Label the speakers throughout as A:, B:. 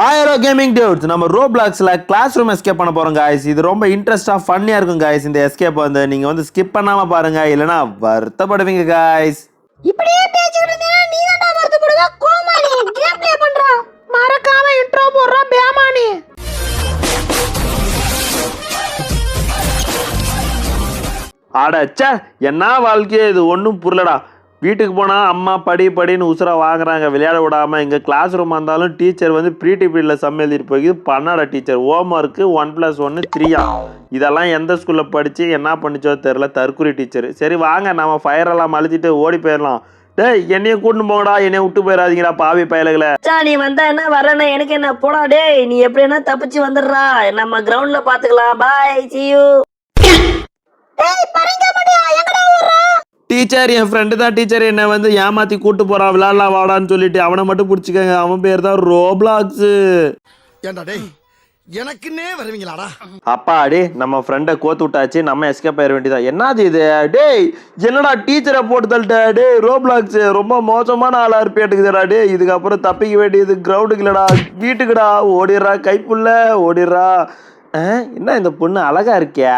A: ஹாயரோ gaming dudes நம்ம ரோ பிளாக்ஸில் கிளாஸ் ரூம் எஸ்கேப் பண்ண போகிறோம் guys. இது ரொம்ப இன்ட்ரெஸ்டாக ஃபன்னியாக இருக்கும் guys இந்த எஸ்கேப் வந்து. நீங்கள் வந்து ஸ்கிப் பண்ணாமல் பாருங்க இல்லைனா வருத்தப்படுவீங்க guys.
B: இப்படியே பேசிக்கிட்டு இருந்தீங்கன்னா நீ தான்டா வருத்தப்படுவ? கோமாளி கேம் ப்ளே பண்றா. மறக்காம இன்ட்ரோ போடுறா பேமானி.
A: அடச்சே என்ன வாழ்க்கையே இது? ஒன்றும் புரியலடா. வீட்டுக்கு போனால் அம்மா படி படின்னு உசுரா வாங்குறாங்க. விளையாட விடாமல் எங்கள் கிளாஸ் ரூம் இருந்தாலும் டீச்சர் வந்து ப்ரீடி பீரியடில் சம் எழுதிட்டு போய் பண்ணாடா teacher home work one plus ஒன்று த்ரீயா இதெல்லாம் எந்த ஸ்கூலில் படித்து என்ன பண்ணிச்சோ தெரில தற்குறி டீச்சர் சரி வாங்க நம்ம ஃபயரெல்லாம் அழிச்சிட்டு ஓடி போயிடலாம். டேய் என்னையும் கூட்டின்னு போங்கடா. என்னைய விட்டு போயிடாதீங்கடா பாவி பயலுகளை.
C: நீ வந்தா என்ன வரேன்னா எனக்கு என்ன? போடா டேய் நீ எப்படின்னா தப்பிச்சு வந்துடுறா. நம்ம கிரவுண்ட்ல பாத்துக்கலாம். பாய் see you
B: டேய் பரங்க மாட்டியா எங்கடா ஓடுற
A: டீச்சர் என் ஃப்ரெண்டு தான் டீச்சர் என்னை வந்து ஏமாற்றி கூட்டு போகிறான் விளாட்லாம் வாடான்னு சொல்லிட்டு அவனை மட்டும் பிடிச்சிக்கங்க. அவன் பேர் தான் ரோப்ளாக்ஸு
D: ஏண்டா டேய் எனக்குன்னே வருவீங்களாடா?
A: அப்பா அடே நம்ம ஃப்ரெண்டை கோத்து விட்டாச்சு. நம்ம எஸ்கேப் ஆயிட வேண்டியதா? என்னது இது? டேய் என்னடா டீச்சரை போட்டு தள்ளிட்ட? டேய் ரோப்ளாக்ஸ் ரொம்ப மோசமான ஆளா இருப்பேட்டுக்குதுடா டேய். இதுக்கப்புறம் தப்பிக்க வேண்டியது கிரவுண்டுக்கு இல்லடா வீட்டுக்குடா. ஓடிடுறா கைப்புள்ள ஓடிடுறா. என்ன இந்த பொண்ணு அழகா இருக்கியா?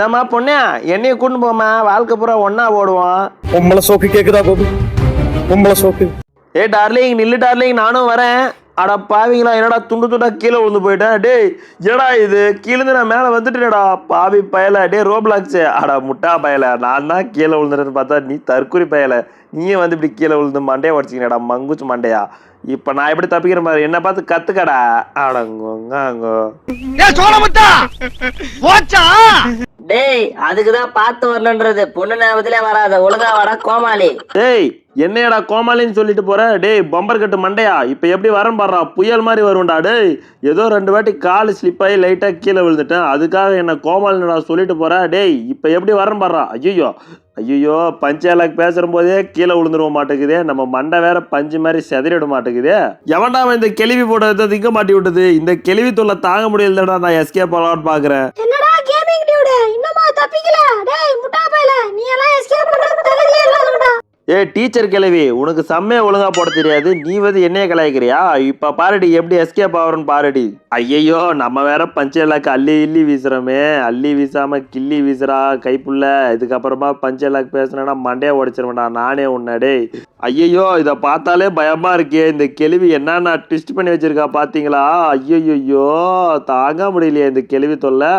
A: நம்ம பொண்ணே என்னைய கூட்டு போமா வாழ்க்கை பூரா ஒன்னா ஓடுவோம்
E: பொம்பளை சோக்கு கேக்குதா கோபி? பொம்பளை சோக்கு.
A: ஏ டார்லிங் நில்லு டார்லிங் நானும் வரேன். அட பாவிங்களா என்னடா துண்டு துண்டா கீழே விழுந்து போயிட்டேன் டேய் என்னடா இது? கீழேந்து நான் மேலே வந்துட்டேடா பாவி பயல. டேய் ரோப்ளாக்ஸு. அடா முட்டா பயல. நான் தான் கீழே விழுந்துட்டேன்னு பார்த்தா நீ தற்குறி பயல. நீயே வந்து இப்படி கீழே விழுந்து மண்டையை உடச்சிங்கடா மங்குச்சு மண்டையா? இப்போ நான் எப்படி தப்பிக்கிற மாதிரி? என்ன பார்த்து கத்துக்கடா. அடங்கோங்க அங்கோ
D: ஏ சோழமுத்தா! போச்சா?
C: டேய் அதுக்குதான் பார்த்து வரணுன்றது. பொண்ணு ஞாபகத்திலே வராத. ஒழுங்கா வாடா கோமாளி.
A: டேய் என்னையடா கோமாளின்னு சொல்லிட்டு போற? டேய் பம்பர் கட்டு மண்டையா? இப்போ எப்படி வரேன் பாடுறா? புயல் மாதிரி வரும்டா டேய். ஏதோ ரெண்டு வாட்டி கால் ஸ்லிப் ஆகி லைட்டாக கீழே விழுந்துட்டேன். அதுக்காக என்ன கோமாளினடா சொல்லிட்டு போற? டேய் இப்போ எப்படி வரேன் பாடுறா? ஐயோ ஐயோ பஞ்சாலாக்கு பேசுற போதே கீழே விழுந்துருவ மாட்டேங்குதே. நம்ம மண்டை வேற பஞ்சு மாதிரி செதறிட மாட்டேங்குதே. எவன்டா இந்த கேள்வி போட்டதை திங்க மாட்டி விட்டது? இந்த கேள்வி தொல்லை தாங்க முடியலடா நான் எஸ்கேப் பண்ணலான்னு பார்க்குறேன்
B: என்னடா கேமிங் டியூட் இன்னுமா தப்பிக்கல? டேய் முட்டா பையல நீ எல்லாம் எஸ்கேப் பண்ற
A: ஏ டீச்சர் கிழவி உனக்கு செம்மையை ஒழுங்கா போட தெரியாது. நீ வந்து என்னைய கலாய்க்கிறியா? இப்போ பாருடி எப்படி எஸ்கேப் ஆகிறோன்னு பாருடி. ஐயையோ நம்ம வேற பஞ்சலாக்கு அள்ளி இல்லி வீசுறோமே. அள்ளி வீசாமல் கிள்ளி வீசுறா கைப்புள்ள. இதுக்கப்புறமா பஞ்சலாக்கு பேசுனா மண்டையை உடைச்சிருவேண்டா நானே உன்னடே ஐயையோ இதை பார்த்தாலே பயமாக இருக்கே. இந்த கேள்வி என்னென்ன ட்விஸ்ட் பண்ணி வச்சிருக்கா பார்த்தீங்களா ஐயோ தாங்க முடியலையே இந்த கேள்வி தொல்லை.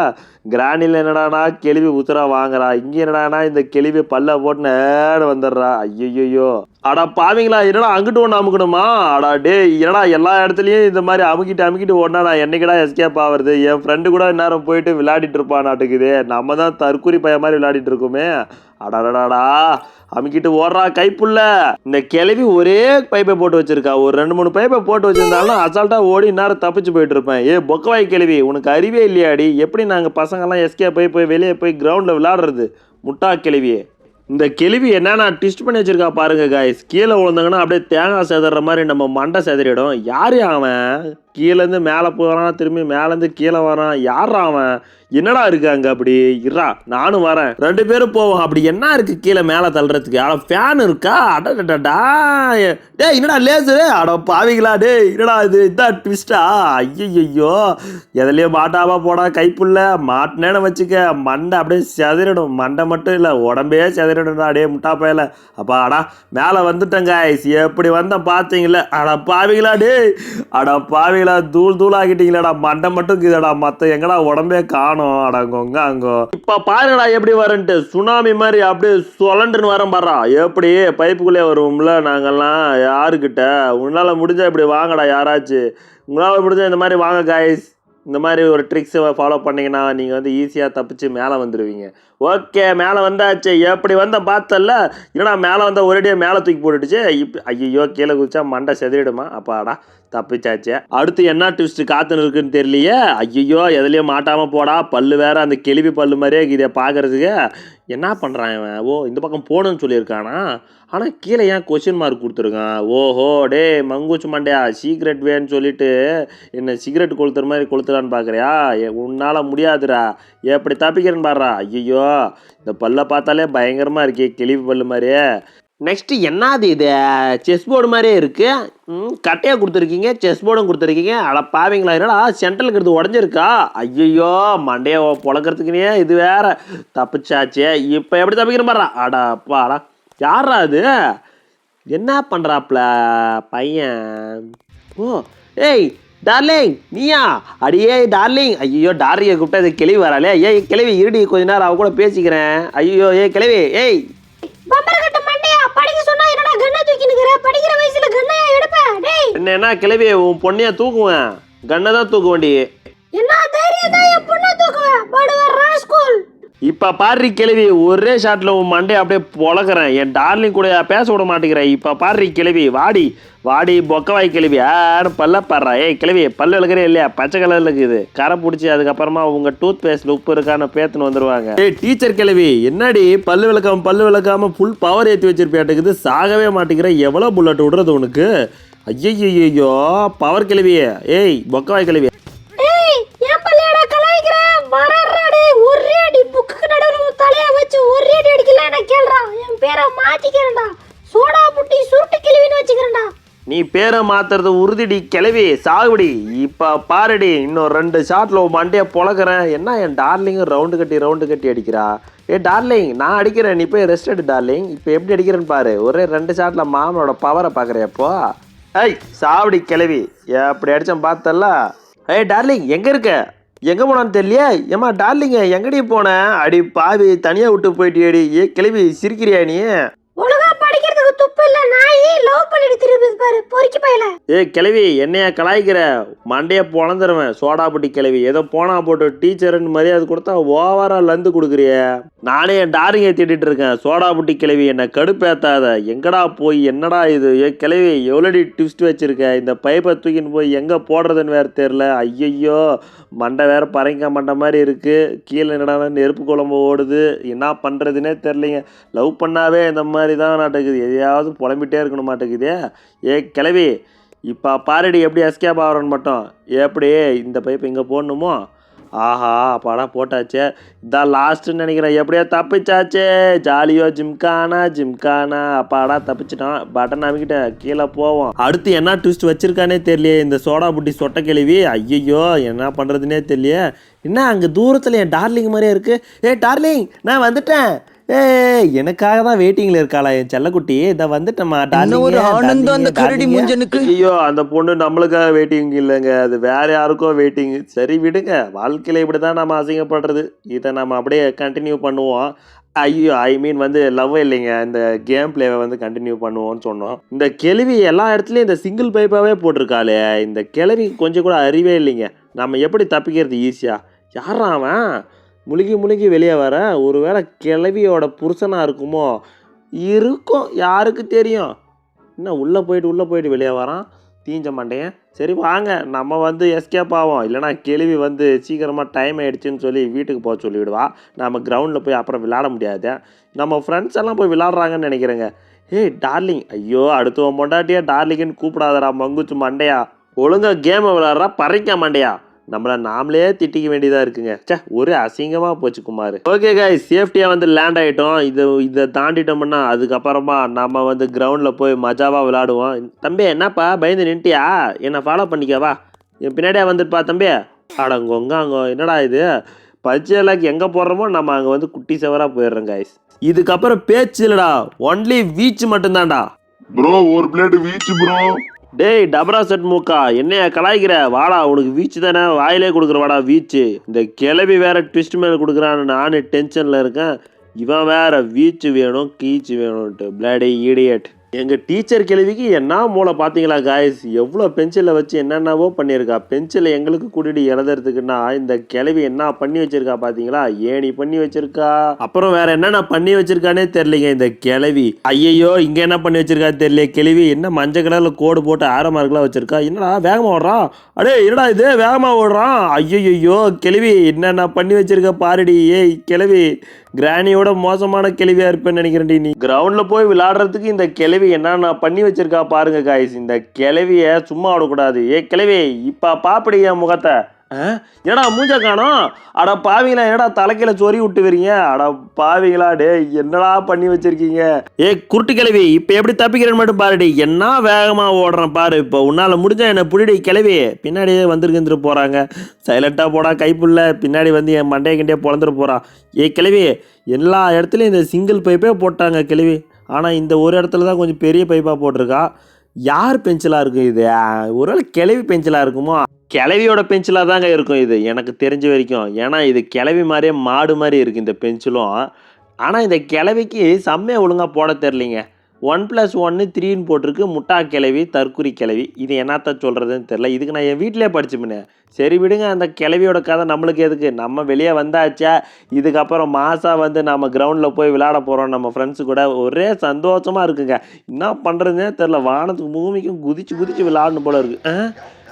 A: கிராண்டில் என்னடானா கெளிவி உசுரா வாங்குறா. இங்கே என்னடானா இந்த கெளிவி பல்ல போட்டு நேரம் வந்துடுறா. ஐயோ அடா பாவிங்களா என்னடா அங்கிட்டு ஒன்று அமுக்கணுமா? அடா டே என்னடா எல்லா இடத்துலையும் இந்த மாதிரி அமுக்கிட்டு அமுக்கிட்டு ஒன்றா நான் என்னைக்கடா எஸ்கேப் ஆகிறது என் ஃப்ரெண்டு கூட நேரம் போயிட்டு விளையாடிட்டு இருப்பான் நாட்டுக்குது. நம்ம தான் தற்கூரி பையன் மாதிரி விளையாடிட்டு இருக்கோமே. அடடடாடா அமுக்கிட்டு ஓடுறா கைப்புள்ள. இந்த கிளவி ஒரே பைப்பை போட்டு வச்சிருக்கா. ஒரு ரெண்டு மூணு பைப்பை போட்டு வச்சிருந்தாலும் அசால்ட்டாக ஓடி நேரம் தப்பிச்சு போயிட்டு இருப்பேன். ஏ பொக்கவாய் கிளவி உனக்கு அறிவே இல்லையாடி. எப்படி நாங்கள் பசங்கெல்லாம் எஸ்கே போய் போய் வெளியே போய் கிரவுண்டில் விளையாடுறது? முட்டா கிளவியே. இந்த கேள்வி என்னென்ன ட்விஸ்ட் பண்ணி வச்சிருக்கா பாருங்க காய்ஸ் கீழே விழுந்தாங்கன்னா அப்படியே தேங்காய் செதற மாதிரி நம்ம மண்டை செதறிடும். யார் அவன்? கீழேருந்து மேலே போகிறான் திரும்பி மேலேருந்து கீழே வரான். யாரா அவன்? என்னடா இருக்காங்க அப்படி? இருடா நானும் வரேன். ரெண்டு பேரும் போவோம். அப்படி என்ன இருக்கு கீழே மேலே தள்ளுறதுக்கு? அட ஃபேன் இருக்கா? அடடடா டேய் என்னடா லேசரு அட பாவிங்களா டே என்னடா இது? இதான் ட்விஸ்டா ஐயோ எதுலேயும் மாட்டாம போடா கைப்புள்ள. மாட்டினேன்னு வச்சுக்க. மண்டை அப்படியே செதறிடும். மண்டை மட்டும் இல்லை உடம்பே செதறிடும்டா. டே முட்டா பயல. அப்பா அடா மேலே வந்துட்டேங்க எப்படி வந்தேன் பார்த்தீங்களே அட பாவிங்களா டே அட பாவிங்களா தூள் தூள் ஆகிட்டீங்களடா மண்டை மட்டும் இருக்குதுடா மற்ற எங்கடா உடம்பே காணும். அடங்கோங்க அங்கோ. இப்போ பாருங்கடா எப்படி வரேன்ட்டு சுனாமி மாதிரி அப்படியே சொலண்டுன்னு வரேன் பாரா எப்படி பைப்புக்குள்ளே வருவோம்ல நாங்கெல்லாம் யாருக்கிட்ட? உன்னால் முடிஞ்சா இப்படி வாங்கடா யாராச்சும் உங்களால் முடிஞ்சா இந்த மாதிரி வாங்க காய்ஸ் இந்த மாதிரி ஒரு ட்ரிக்ஸை ஃபாலோ பண்ணீங்கன்னா நீங்கள் வந்து ஈஸியாக தப்பிச்சு மேலே வந்துடுவீங்க ஓகே மேலே வந்தாச்சு. எப்படி வந்த பார்த்தல என்னடா மேலே வந்தால் ஒரேடியாக மேலே தூக்கி போட்டுடுச்சு. இப்போ ஐயோ கீழே குதிச்சா மண்டை செதறிடுமா? அப்பாடா தப்பிச்சாச்சு. அடுத்து என்ன ட்விஸ்ட் காத்துன்னு இருக்குன்னு தெரியலையே? ஐயோ எதுலேயும் மாட்டாமல் போடா. பல்லு வேற அந்த கெளிவி பல்லு மாதிரியே இதை பார்க்கறதுக்கு. என்ன பண்ணுறான் இவன்? ஓ இந்த பக்கம் போகணும்னு சொல்லியிருக்கானா? ஆனால் கீழே ஏன் கொஷின் மார்க் கொடுத்துருக்கான்? ஓஹோ டே மங்குச்சு மண்டையா? சீக்ரெட் வேன்னு சொல்லிட்டு என்ன சிகரெட் கொளுத்துற மாதிரி கொளுத்துறான்னு பார்க்குறியா? உன்னால் முடியாதுடா. எப்படி தப்பிக்கிறேன்னு பாடுறா. ஐயோ இந்த பல்லை பார்த்தாலே பயங்கரமாக இருக்கே கிளிவு பல்லு மாதிரியே. நெக்ஸ்ட்டு என்னது இது? செஸ் போர்டு மாதிரியே இருக்குது ம் கட்டையாக கொடுத்துருக்கீங்க செஸ் போர்டும் கொடுத்துருக்கீங்க. அட பாவீங்களா என்னடா சென்ட்ரலுக்கு இருக்கிறது உடஞ்சிருக்கா? ஐயோ மண்டையை பொழக்கிறதுக்குனே இது வேற. தப்பிச்சாச்சே. இப்போ எப்படி தப்பிக்கிறேன் பாடுறா. அடா அப்பாடா. யாரா அது? என்ன பண்ணுறாப்ல பையன்? ஓ ஏய் டார்லிங் நீயா? அடியே டார்லிங் ஐயோ டார்லிங்கை கூப்பிட்டா இது கிளவி வராளே. ஏய் கிளவி இருடி கொஞ்ச நேரம் அவ கூட பேசிக்கிறேன். ஐயோ ஏய் கிளவி ஏய். என்ன கிளவி உன் பொண்ணைய தூக்குவேன். கண்ணை தான் தூக்க வேண்டி
B: என்ன தைரியம் தான் என் பொண்ணை தூக்குவேன் படுவார் ராஸ்கூல்
A: இப்போ பாரு கிளவி ஒரே ஷாட்டில் உன் மண்டையை அப்படியே பொழக்கிறேன். என் டார்லிங் கூட பேச விட மாட்டேங்கிறேன் இப்போ பாரு கிளவி வாடி வாடி பொக்கவாய் கிழவி. யாரும் பல்ல பாடுறா? ஏய் கிளவி பல்லு இழுக்கிறே இல்லையா? பச்சை கலரில் இருக்குது கரை பிடிச்சி அதுக்கப்புறமா உங்கள் டூத் பேஸ்ட் உப்பு இருக்கான்னு பேத்துன்னு வந்துடுவாங்க ஏய் டீச்சர் கிளவி என்னடி பல்லு விளக்காம பல்லு விளக்காம ஃபுல் பவர் ஏற்றி வச்சிருப்பியாட்டுக்குது? சாகவே மாட்டேங்கிறேன் எவ்வளோ புல்லட் விடுறது உனக்கு? ஐயோ பவர் கிழவியே. ஏய் பொக்கவாய் கிழவி
B: டேய் ஏன் பள்ளியடா கலாய்க்கிற வரறா டேய் ஒரே அடி புக்கு நடுவுல உன் தலைய வச்சு ஒரே அடி அடிக்கல என்ன கேளுடா என் பேரை மாத்திக்கிறேன்டா. சோடா புட்டி சுருட்டு கிழவின்னு வச்சுக்கிறேன்டா.
A: நீ பேரை மாத்துறது உறுதிடி கிளவி சாகுடி இப்ப பாருடி இன்னும் ரெண்டு ஷாட்ல உன் மண்டைய பொழக்கிறேன். என்ன என் டார்லிங் ரவுண்டு கட்டி ரவுண்டு கட்டி அடிக்கிறா? ஏ டார்லிங் நான் அடிக்கிறேன். நீ போய் ரெஸ்ட் எடு டார்லிங் இப்போ எப்படி அடிக்கிறேன்னு பாரு. ஒரே ரெண்டு ஷாட்ல மாமனோட பவரை பார்க்குறியப்போ ஏய் சாவடி கிளவி அப்படி அடிச்சோம் பார்த்தல ஏய் டார்லிங் எங்க இருக்க? எங்க போனான்னு தெரியலையே? ஏமா டார்லிங்க எங்கடி போன? அடி பாவி தனியா விட்டு போயிட்டியேடி. ஏ கிளவி சிரிக்கிறியா நீ
B: ஒழுங்கா படிக்கிறதுக்கு துப்பு இல்ல நாய் லவ் பண்ணிட்டு திருப்பி பாரு. பொறுக்கி பயல
A: ஏய் கிளவி என்னைய கலாய்க்கிற? மண்டைய பொழந்துருவேன் சோடாபட்டி கிளவி ஏதோ போனா போட்டு டீச்சர்னு மரியாதை கொடுத்தா ஓவரா லந்து கொடுக்குறிய. நானே என் டாரிங்க தேடிட்டு இருக்கேன். சோடாபுட்டி கிளவி என்னை கடுப்பேத்தாத. எங்கடா போய் என்னடா இது? ஏ கிளவி எவ்வளோடி ட்விஸ்ட் வச்சுருக்க? இந்த பைப்பை தூக்கின்னு போய் எங்கே போடுறதுன்னு வேறு தெரில ஐயையோ மண்டை வேறு பறைங்க மண்டை மாதிரி இருக்குது கீழே என்னடா நெருப்பு குழம்பு ஓடுது. என்ன பண்ணுறதுனே தெரிலிங்க லவ் பண்ணாவே இந்த மாதிரி தான் நாட்டுக்குது எதையாவது புலம்பிட்டே இருக்கணும் மாட்டேங்குதே. ஏ கிளவி இப்போ பாருடி எப்படி எஸ்கேப் ஆகிறோன்னு மட்டும். எப்படி இந்த பைப் இங்கே போடணுமோ? ஆஹா அப்பாடா போட்டாச்சே. இதான் லாஸ்ட்டுன்னு நினைக்கிறேன். எப்படியோ தப்பிச்சாச்சே. ஜாலியோ ஜிம்கானா ஜிம்கானா. அப்பாடா தப்பிச்சிட்டான். பட்டன் அமைக்கிட்டேன். கீழே போவோம். அடுத்து என்ன ட்விஸ்ட் வச்சிருக்கானே தெரியலையே. இந்த சோடா புட்டி சொட்ட கிழவி ஐயையோ என்ன பண்ணுறதுனே தெரியலையே. என்ன அங்கே தூரத்தில் என் டார்லிங் மாதிரியே இருக்கு? ஏ டார்லிங் நான் வந்துட்டேன். ஏய் எனக்காக தான் வெயிட்டிங்ல இருக்காளா என் செல்லக்குட்டி? இதை வந்துட்டேம்மா
F: என்ன ஒரு ஆனந்தம் அந்த கரடி மூஞ்சனுக்கு.
A: ஐயோ அந்த பொண்ணு நம்மளுக்காக வெயிட்டிங் இல்லைங்க. அது வேற யாருக்கோ வெயிட்டிங் சரி விடுங்க. வாழ்க்கையில இப்படி தான் நம்ம அசிங்கப்படுறது. இதை நம்ம அப்படியே கண்டினியூ பண்ணுவோம். ஐயோ ஐ மீன் வந்து லவ் இல்லைங்க. இந்த கேம் பிளேவை வந்து கண்டினியூ பண்ணுவோம்னு சொன்னோம். இந்த கிழவி எல்லா இடத்துலையும் இந்த சிங்கிள் பைப்பாகவே போட்டிருக்காளே. இந்த கிழவி கொஞ்சம் கூட அறிவே இல்லைங்க. நம்ம எப்படி தப்பிக்கிறது ஈஸியாக யாரா அவன்? முழுகி முழுகி வெளியே வர ஒருவேளை கிழவியோட புருஷனாக இருக்குமோ? இருக்கும். யாருக்கு தெரியும்? என்ன உள்ளே போயிட்டு உள்ளே போயிட்டு வெளியே வரான்? தீஞ்ச மாட்டேன் சரி வாங்க. நம்ம வந்து எஸ்கேப் ஆகும் இல்லைனா கேள்வி வந்து சீக்கிரமாக டைம் ஆகிடுச்சின்னு சொல்லி வீட்டுக்கு போக சொல்லிவிடுவா. நம்ம கிரவுண்டில் போய் அப்புறம் விளாட முடியாது. நம்ம ஃப்ரெண்ட்ஸ் எல்லாம் போய் விளாட்றாங்கன்னு நினைக்கிறேங்க. ஏய் டார்லிங் ஐயோ அடுத்தவன் பொண்டாட்டியா டார்லிங்னு கூப்பிடாதடா மங்குச்சு மண்டையா. ஒழுங்காக கேமை விளாட்றா பறிக்க மண்டையா. நம்மளை நாமளே திட்டிக்க வேண்டியதாக இருக்குங்க. ச்சே ஒரு அசிங்கமாக போச்சு குமார். ஓகே காய் சேஃப்டியாக வந்து லேண்ட் ஆகிட்டோம் இது இதை தாண்டிட்டோம்னா அதுக்கப்புறமா நம்ம வந்து கிரவுண்டில் போய் மஜாவாக விளாடுவோம். தம்பி என்னப்பா பயந்து நின்ட்டியா? என்னை ஃபாலோ பண்ணிக்கவா என் பின்னாடியே வந்துட்டுப்பா தம்பி. அடங்கோங்க அங்கே என்னடா இது? பச்சைலாக்கு எங்கே போடுறோமோ நம்ம அங்கே வந்து குட்டி சவராக போயிடுறோம் காய்ஸ் இதுக்கப்புறம் பேச்சு இல்லைடா. ஒன்லி வீச்சு மட்டும்தான்டா.
G: ப்ரோ ஒரு பிளேட் வீச்சு ப்ரோ
A: டேய் டபரா செட் மூக்கா. என்னைய கலாய்க்கிற? வாடா உனக்கு வீச்சு தானே? வாயிலே கொடுக்குற வாடா வீச்சு. இந்த கிளவி வேற ட்விஸ்ட் மேல கொடுக்குறான்னு நானே டென்ஷனில் இருக்கேன். இவன் வேற வீச்சு வேணும் கீச்சு வேணும்ன்ட்டு. பிளாடி ஈடியட் எங்கள் டீச்சர் கேள்விக்கு என்ன மூளை பார்த்தீங்களா காய்ஸ் எவ்வளோ பென்சிலை வச்சு என்னென்னவோ பண்ணியிருக்கா. பென்சிலை எங்களுக்கு கூட்டிட்டு எழுதுறதுக்குன்னா இந்த கிளவி என்ன பண்ணி வச்சிருக்கா பார்த்தீங்களா? ஏணி பண்ணி வச்சிருக்கா? அப்புறம் வேற என்னென்ன பண்ணி வச்சிருக்கானே தெரியலங்க இந்த கிளவி. ஐயையோ இங்கே என்ன பண்ணி வச்சிருக்கா தெரியல கிளவி. என்ன மஞ்சள் கலரில் கோடு போட்டு ஆரோ மார்க்கெலாம் வச்சிருக்கா? என்னடா வேகமாக ஓடுறான் அடே என்னடா இது? வேகமாக ஓடுறான்? ஐயோ கிளவி. என்னென்ன பண்ணி வச்சிருக்க பாருடி. ஏய் கிளவி. கிராணியோட மோசமான கிழவியா இருப்பேன்னு நினைக்கிறேன்டி நீ. கிரவுண்ட்ல போய் விளாடுறதுக்கு இந்த கிளவி என்னென்ன பண்ணி வச்சிருக்கா பாருங்க காய்ஸ் இந்த கிளவியை சும்மா விடக்கூடாது. ஏ கிளவி இப்ப பாப்படியா என் முகத்தை. ஆ? என்னடா மூஞ்ச காணோம்? அட பாவிங்களா ஏடா தலைக்கையில சொறி விட்டு வரீங்க அட பாவிங்களா டே என்னடா பண்ணி வச்சிருக்கீங்க? ஏ குருட்டு கிளவி இப்போ எப்படி தப்பிக்கிறேன்னு மட்டும் பாருடி. என்ன வேகமாக ஓடுறேன் பாரு. இப்போ உன்னால் முடிஞ்சா என்னை புடிடி கிளவி பின்னாடியே வந்துருக்குந்துட்டு போகிறாங்க சைலண்ட்டாக போடா கைப்புள்ள பின்னாடி வந்து என் மண்டையை கிண்டே பிறந்துட்டு போகிறான் ஏ கிளவி எல்லா இடத்துலையும் இந்த சிங்கிள் பைப்பே போட்டாங்க கிளவி ஆனால் இந்த ஒரு இடத்துல தான் கொஞ்சம் பெரிய பைப்பாக போட்டிருக்கா. யார் பென்சிலாக இருக்கும் இது? ஒருவேளை கிளவி பென்சிலாக இருக்குமோ? கிளவியோட பென்சிலாக தாங்க இருக்கும் இது எனக்கு தெரிஞ்ச வரைக்கும். ஏன்னா இது கிளவி மாதிரியே மாடு மாதிரி இருக்குது இந்த பென்சிலும் ஆனால் இந்த கிளவிக்கு செம்மையை ஒழுங்காக போட தெரிலிங்க ஒன் ப்ளஸ் ஒன்று த்ரீன்னு போட்டிருக்கு. முட்டா கிளவி தற்குறி கிளவி. இது என்னத்த சொல்கிறதுன்னு தெரில இதுக்கு நான் என் வீட்டிலே படிச்சுப்பினேன் சரி விடுங்க அந்த கிளவியோட கதை நம்மளுக்கு எதுக்கு? நம்ம வெளியே வந்தாச்சா? இதுக்கப்புறம் மாதம் வந்து நம்ம கிரவுண்டில் போய் விளையாட போகிறோம் நம்ம ஃப்ரெண்ட்ஸு கூட ஒரே சந்தோஷமாக இருக்குங்க. என்ன பண்ணுறதுனே தெரில வானத்துக்கு பூமிக்கும் குதிச்சு குதிச்சு விளையாடணும் போல இருக்குது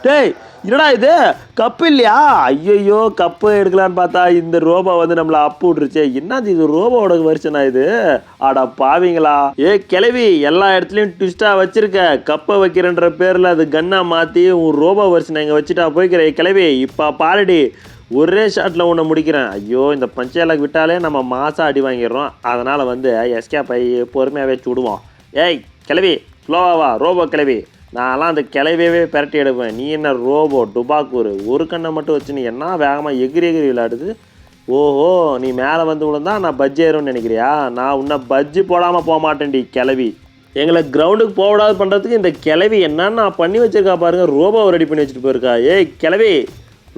A: டேய் என்னடா இது? கப்பு இல்லையா? ஐயோ கப்பு எடுக்கலான்னு பார்த்தா இந்த ரோபோ வந்து நம்மளை அப்பு விட்டுருச்சே. என்னது இது ரோபோவோட வருஷனா இது? ஆடா பாவிங்களா. ஏ கிளவி எல்லா இடத்துலையும் ட்விஸ்ட்டாக வச்சிருக்க. கப்பை வைக்கிறன்ற பேரில் அது கன்னா மாற்றி உன் ரோபோ வருஷனை இங்கே வச்சுட்டா போய்க்கிற. கிளவி இப்போ பாலடி ஒரே ஷாட்டில் ஒன்று முடிக்கிறேன். ஐயோ இந்த பஞ்சேலாக் விட்டாலே நம்ம மாசம் அடி வாங்கிடுறோம். அதனால் வந்து எஸ்கே பை பொறுமையாகவே சுடுவோம். ஏய் கிளவி ஸ்லோவாவா ரோபோ கிளவி நான்லாம் அந்த கிளவியவே பிரட்டி எடுப்பேன். நீ என்ன ரோபோ டுபாக்கூர் ஒரு கண்ணை மட்டும் வச்சு நீ என்ன வேகமாக எகிரி எகிரி விளையாடுது? ஓஹோ நீ மேலே வந்து விழுந்தா நான் பஜ்ஜி ஏறும்னு நினைக்கிறியா? நான் உன்னை பஜ்ஜி போடாமல் போக மாட்டேன்டி கிளவி. எங்களை கிரவுண்டுக்கு போகக்கூடாது பண்ணுறதுக்கு இந்த கிளவி என்னென்ன பண்ணி வச்சிருக்கா பாருங்க ரோபோவை ரெடி பண்ணி வச்சுட்டு போயிருக்கா. ஏய் கிளவி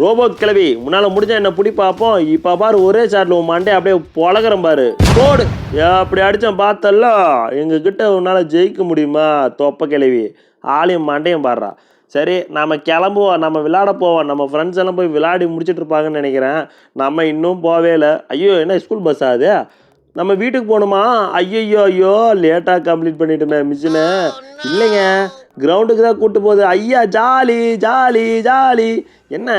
A: ரோபோ கிளவி முன்னால் முடிஞ்சால் என்ன பிடி பார்ப்போம் இப்போ பாரு ஒரே சாட்டில் உன் மண்டே அப்படியே பொழகிறேன் பாரு. போடு. அப்படி அடித்தேன் பார்த்தல்ல. எங்ககிட்ட உன்னால் ஜெயிக்க முடியுமா தொப்ப கிளவி? ஆளையும் மண்டையும் பாடுறா. சரி நம்ம கிளம்புவோம் நம்ம விளையாட போவோம் நம்ம ஃப்ரெண்ட்ஸ் எல்லாம் போய் விளையாடி முடிச்சிட்டு இருப்பாங்கன்னு நினைக்கிறேன். நம்ம இன்னும் போவே இல்லை. ஐயோ என்ன ஸ்கூல் பஸ் ஆகுது நம்ம வீட்டுக்கு போகணுமா? ஐயோ ஐயோ லேட்டாக கம்ப்ளீட் பண்ணிட்டோமே மிஷினு இல்லைங்க. கிரவுண்டுக்கு தான் கூட்டு போகுது. ஐயா ஜாலி ஜாலி ஜாலி. என்ன?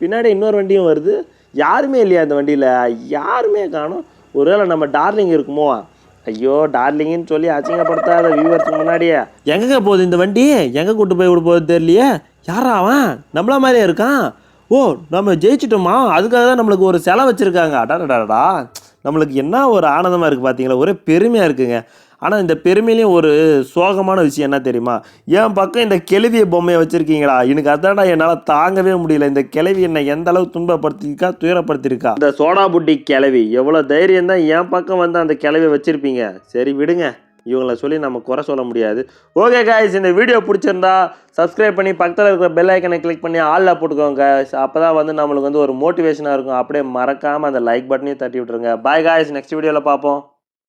A: பின்னாடி இன்னொரு வண்டியும் வருது. யாருமே இல்லையா அந்த வண்டியில்? யாருமே காணும். ஒருவேளை நம்ம டார்லிங் இருக்குமோ? ஐயோ டார்லிங்கன்னு சொல்லி அசிங்கப்படுத்தாத வியூவர்ஸ் முன்னாடியே. எங்கங்க போகுது இந்த வண்டி? எங்கே கூட்டு போய் விட போகுது தெரியலையே? யாரா அவன்? நம்மள மாதிரியே இருக்கான்? ஓ நம்ம ஜெயிச்சிட்டோமா? அதுக்காக தான் நம்மளுக்கு ஒரு செலை வச்சுருக்காங்க. அடாடா நம்மளுக்கு என்ன ஒரு ஆனந்தமாக இருக்குது பார்த்தீங்களா ஒரே பெருமையாக இருக்குங்க. ஆனால் இந்த பெருமையிலையும் ஒரு சோகமான விஷயம் என்ன தெரியுமா? என் பக்கம் இந்த கிழவிய பொம்மையை வச்சுருக்கீங்களா? எனக்கு அதான்டா என்னால் தாங்கவே முடியல. இந்த கிழவி என்னை எந்த அளவு துன்பப்படுத்திருக்கா துயரப்படுத்திருக்கா இந்த சோடா புட்டி கிழவி எவ்வளோ தைரியம் தான் என் பக்கம் வந்து அந்த கிழவியை வச்சுருப்பீங்க? சரி விடுங்க. இவங்கள சொல்லி நம்ம குறை சொல்ல முடியாது. ஓகே காய்ஸ் இந்த வீடியோ பிடிச்சிருந்தா சப்ஸ்கிரைப் பண்ணி பக்கத்தில் இருக்கிற பெல் ஐக்கனை கிளிக் பண்ணி ஆளில் போட்டுக்கோங்க அப்போ தான் வந்து நம்மளுக்கு வந்து ஒரு மோட்டிவேஷனாக இருக்கும். அப்படியே மறக்காமல் அந்த லைக் பட்டனையும் தட்டி விட்டுருங்க. பாய் காய்ஸ் நெக்ஸ்ட் வீடியோவில் பார்ப்போம்.